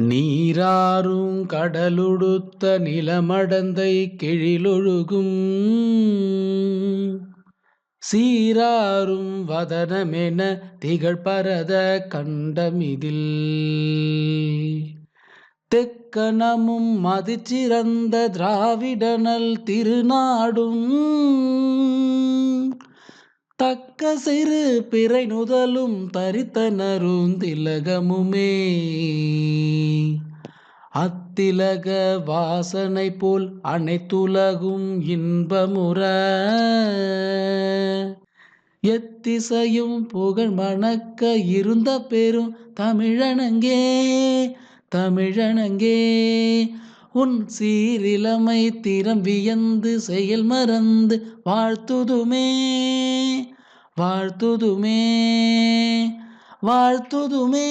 நீராறும் கடலுடுத்த நிலமடந்தை கிழிலொழுகும். சீராறும் வதனமென திகழ்பரத கண்டமிதில். தெக்கணமும் மதிச்சிறந்த திராவிடனல் திருநாடும். தக்க சிறு பிறை நுதலும் தரித்தனரும் திலகமுமே. அத்திலக வாசனை போல் அனைத்துலகும் இன்பமுற. எத்திசையும் புகழ் மணக்க இருந்த பெரும் தமிழனங்கே தமிழனங்கே. உன் சீரிலமை திறம் வியந்து செயல் மறந்து வாழ்த்துதுமே. வாழ்த்துதுமே வாழ்த்துதுமே.